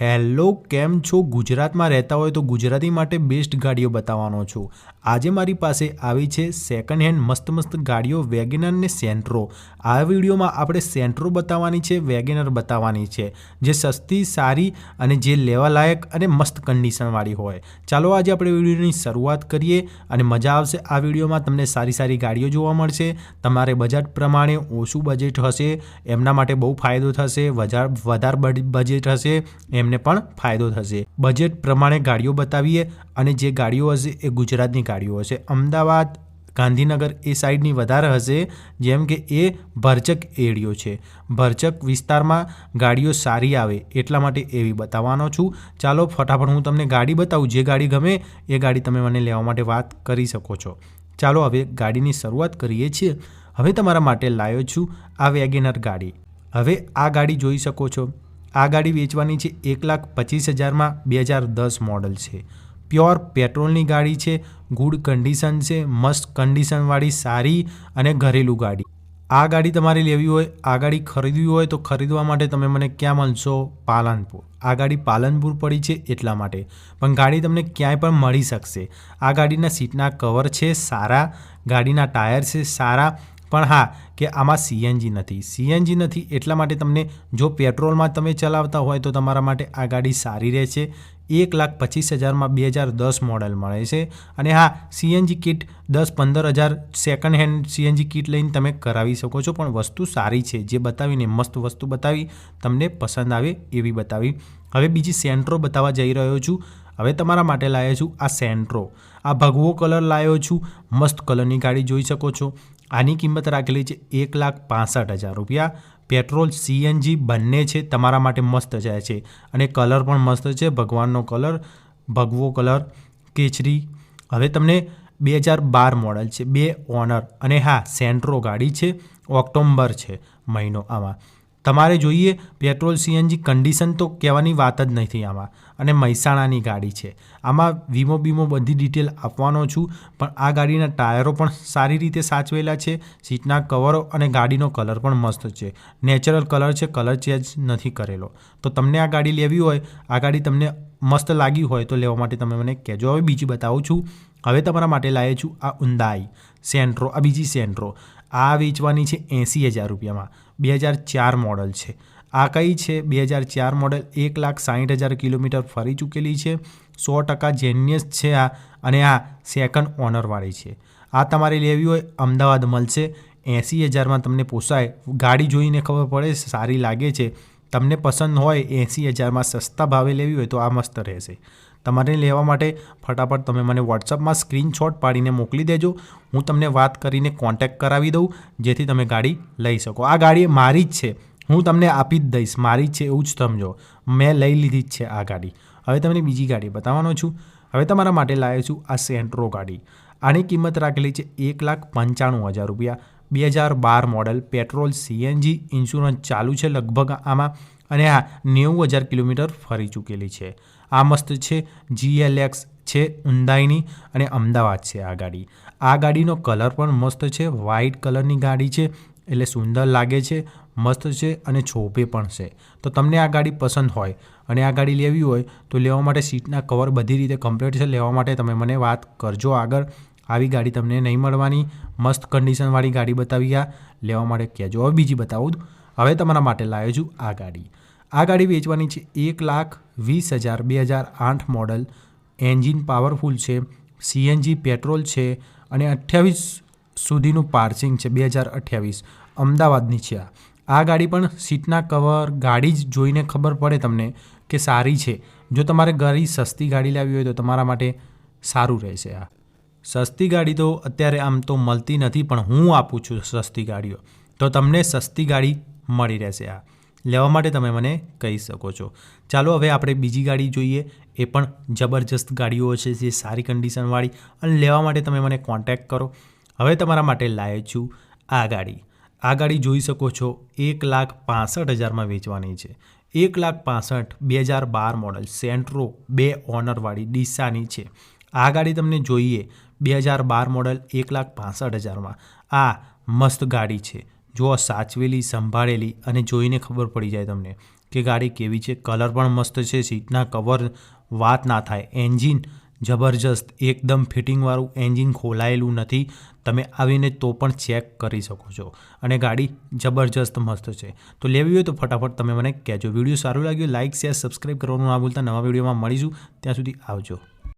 Hello, કેમ છો? ગુજરાતમાં રહેતા હોય તો ગુજરાતી માટે બેસ્ટ ગાડીઓ બતાવવાનો છું. આજે મારી પાસે આવી છે સેકન્ડ હેન્ડ મસ્ત મસ્ત ગાડીઓ વેગેનર ને સેન્ટ્રો આ વિડીયોમાં આપણે સેન્ટ્રો બતાવવાની છે વેગેનર બતાવવાની છે. જે સસ્તી, સારી અને જે લેવાલાયક અને મસ્ત કન્ડિશનવાળી હોય. ચાલો આજે આપણે વિડીયોની શરૂઆત કરીએ અને મજા આવશે આ વિડીયોમાં તમને સારી સારી ગાડીઓ જોવા મળશે. તમારે બજેટ પ્રમાણે ઓછું બજેટ હશે. એમના માટે બહુ ફાયદો થશે, વધાર, વધારે બજેટ હશે. એમને પણ ફાયદો થશે. બજેટ પ્રમાણે ગાડીઓ બતાવીએ અને જે ગાડીઓ હશે એ ગુજરાતની ગાડીઓ હશે. અમદાવાદ, ગાંધીનગર એ સાઈડની વધારે હશે, જેમ કે એ ભરચક એરિયો છે. ભરચક વિસ્તારમાં ગાડીઓ સારી આવે એટલા માટે એવી બતાવવાનો છું. ચાલો ફટાફટ હું તમને ગાડી બતાવું. જે ગાડી ગમે એ ગાડી તમે મને લેવા માટે વાત કરી શકો છો. ચાલો હવે ગાડીની શરૂઆત કરીએ છીએ. હવે તમારા માટે લાવ્યો છું આ વેગેનર ગાડી. હવે આ ગાડી જોઈ શકો છો. આ ગાડી વેચવાની છે એક લાખ પચીસ હજારમાં બે હજાર દસ મોડલ છે. પ્યોર પેટ્રોલની ગાડી છે, ગુડ કન્ડિશન છે, મસ્ત કન્ડિશનવાળી સારી અને ઘરેલું ગાડી. આ ગાડી તમારે લેવી હોય, આ ગાડી ખરીદવી હોય તો ખરીદવા માટે તમે મને ક્યાં મળશો? પાલનપુર. આ ગાડી પાલનપુર પડી છે એટલા માટે. પણ ગાડી તમને ક્યાંય પણ મળી શકશે. આ ગાડીના સીટના કવર છે સારા, ગાડીના ટાયર છે સારા પણ હા, કે આમાં સીએનજી નથી. સીએનજી નથી એટલા માટે તમને જો પેટ્રોલમાં તમે ચલાવતા હોય તો તમારા માટે આ ગાડી સારી રહેશે. એક લાખ પચીસ હજારમાં બે હજાર દસ મોડલ મળે છે. અને હા, સીએનજી કિટ દસ પંદર હજાર સેકન્ડ હેન્ડ સીએનજી કિટ લઈને તમે કરાવી શકો છો. પણ વસ્તુ સારી છે. જે બતાવીને, મસ્ત વસ્તુ બતાવી, તમને પસંદ આવે એવી બતાવી. હવે બીજી સેન્ટ્રો બતાવવા જઈ રહ્યો છું. હવે તમારા માટે લાવ્યો છું આ સેન્ટ્રો. આ ભગવો કલર લાવ્યો છું. મસ્ત કલરની ગાડી જોઈ શકો છો. આની કિંમત રાખેલી છે એક લાખ પાસઠ હજાર રૂપિયા. પેટ્રોલ, સીએનજી બંને છે, તમારા માટે મસ્ત જાય છે. અને કલર પણ મસ્ત છે, ભગવાનનો કલર, ભગવો કલર કેચરી હવે તમને બે હજાર બાર મોડલ છે, બે ઓનર. અને હા, સેન્ટ્રો ગાડી છે, ઓક્ટોમ્બર છે મહિનો આમાં. તમારે જોઈએ, પેટ્રોલ સીએનજી કન્ડિશન તો કહેવાની વાત જ નથી આમાં. અને મહેસાણાની ગાડી છે. આમાં વીમો બીમો બધી ડિટેલ આપવાનો છું, પણ આ ગાડીના ટાયરો પણ સારી રીતે સાચવેલા છે સીટના કવરો અને ગાડીનો કલર પણ મસ્ત છે. નેચરલ કલર છે કલર ચેન્જ નથી કરેલો. તો તમને આ ગાડી લેવી હોય, આ ગાડી તમને મસ્ત લાગી હોય તો લેવા માટે તમે મને કહેજો. હવે બીજી બતાવું છું. હવે તમારા માટે લાવે છું આ ઉંદાઈ સેન્ટ્રો આ બીજી સેન્ટ્રો આ વેચવાની છે એંસી હજાર રૂપિયામાં. બે હજાર ચાર મોડલ છે. આ કઈ છે? બે હજાર ચાર મોડલ એક લાખ સાઠ હજાર કિલોમીટર ફરી ચૂકેલી છે. સો ટકા જેન્યસ છે આ અને આ સેકન્ડ ઓનરવાળી છે. આ તમારે લેવી હોય અમદાવાદ મળશે. એંસી હજારમાં તમને પોસાય. ગાડી જોઈને ખબર પડે, સારી લાગે છે. તમને પસંદ હોય એંસી હજારમાં સસ્તા ભાવે લેવી હોય તો આ મસ્ત રહેશે. તમારે લેવા માટે ફટાફટ તમે મને વોટ્સઅપમાં સ્ક્રીનશોટ પાડીને મોકલી દેજો. હું તમને વાત કરીને કોન્ટેક્ટ કરાવી દઉં, જેથી તમે ગાડી લઈ શકો. આ ગાડી મારી જ છે. હું તમને આપી જ દઈશ. મારી જ છે એવું જ સમજો. મેં લઈ લીધી જ છે આ ગાડી. હવે તમને બીજી ગાડી બતાવવાનો છું. હવે તમારા માટે લાવ્યો છું આ સેન્ટ્રો ગાડી. આની કિંમત રાખેલી છે એક લાખ પંચાણું હજાર રૂપિયા. બે હજાર બાર મોડલ પેટ્રોલ સીએનજી ઇન્સ્યોરન્સ ચાલુ છે લગભગ આમાં. અને આ નેવું હજાર કિલોમીટર ફરી ચૂકેલી છે. આ મસ્ત છે જીએલએક્સ છે ઉંદાઈની અને અમદાવાદ છે આ ગાડી. આ ગાડીનો કલર પણ મસ્ત છે વ્હાઇટ કલરની ગાડી છે, એટલે સુંદર લાગે છે, મસ્ત છે અને છોભે પણ છે. તો તમને આ ગાડી પસંદ હોય અને આ ગાડી લેવી હોય, તો લેવા માટે સીટના કવર બધી રીતે કમ્પ્લીટ છે. લેવા માટે તમે મને વાત કરજો આગળ. આવી ગાડી તમને નહીં મળવાની. મસ્ત કન્ડિશનવાળી ગાડી બતાવી આ. લેવા માટે કહેજો. હવે બીજી બતાવું હવે તમારા માટે લાવ્યો છું આ ગાડી. આ ગાડી વેચવાની છે એક લાખ વીસ હજાર બે હજાર આઠ મોડલ. એન્જિન પાવરફુલ છે, સીએનજી પેટ્રોલ છે અને અઠ્યાવીસ સુધીનું પાર્સિંગ છે, બે હજાર અઠ્યાવીસ. અમદાવાદની છે આ. આ ગાડી પણ સીટના કવર ગાડી જ જોઈને ખબર પડે તમને કે સારી છે. જો તમારે ગાડી સસ્તી ગાડી લાવવી હોય તો તમારા માટે સારું રહેશે આ. સસ્તી ગાડી તો અત્યારે આમ તો મળતી નથી, પણ હું આપું છું સસ્તી ગાડીઓ. તો તમને સસ્તી ગાડી મળી રહેશે આ. લેવા માટે તમે મને કહી શકો છો. ચાલો હવે આપણે બીજી ગાડી જોઈએ. એ પણ જબરજસ્ત ગાડીઓ છે જે સારી કન્ડિશનવાળી અને લેવા માટે તમે મને કોન્ટેક્ટ કરો. હવે તમારા માટે લાવે છું આ ગાડી. આ ગાડી જોઈ શકો છો, એક લાખ પાસઠ હજારમાં વેચવાની છે. એક લાખ પાસઠ, બે હજાર બાર મોડલ સેન્ટ્રો બે ઓનરવાળી ડીસાની છે. આ ગાડી તમને જોઈએ, બે હજાર બાર મોડલ એક લાખ પાસઠ હજારમાં. આ મસ્ત ગાડી છે. જો સાચવેલી, સંભાળેલી અને જોઈને ખબર પડી જાય તમને કે ગાડી કેવી છે. કલર પણ મસ્ત છે, સીટના કવર વાત ના થાય. એન્જિન જબરજસ્ત, એકદમ ફિટિંગવાળું એન્જિન ખોલાયેલું નથી. તમે આવીને તો પણ ચેક કરી શકો છો. અને ગાડી જબરજસ્ત મસ્ત છે. તો લેવી હોય તો ફટાફટ તમે મને કહેજો. વીડિયો સારું લાગ્યો લાઇક શેર, સબસ્ક્રાઈબ કરવાનું ના ભૂલતા. નવા વિડીયોમાં મળીશું. ત્યાં સુધી આવજો.